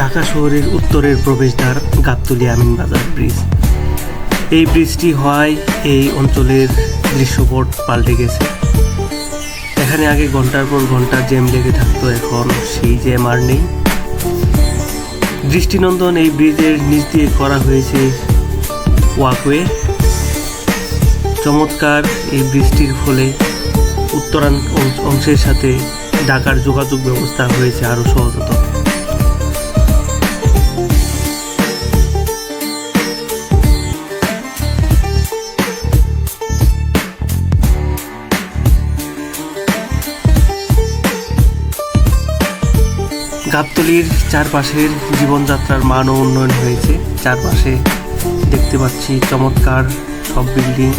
ঢাকা শহরের উত্তরের প্রবেশদ্বার গাবতলী আমিনবাজার ব্রিজ। এই ব্রিজটি হয় এই অঞ্চলের দৃশ্যপট পাল্টে গেছে। এখানে আগে ঘণ্টার পর ঘণ্টা জ্যাম লেগে থাকতো, এখন সেই জ্যাম আর নেই। দৃষ্টিনন্দন এই ব্রিজের নিচ দিয়ে করা হয়েছে ওয়াকওয়ে চমৎকার এই বৃষ্টির ফলে উত্তরান অংশের সাথে ঢাকার যোগাযোগ ব্যবস্থা হয়েছে আরও সহজতর। গাবতলির চারপাশের জীবনযাত্রার মানও উন্নয়ন হয়েছে। চারপাশে দেখতে পাচ্ছি চমৎকার সব বিল্ডিং।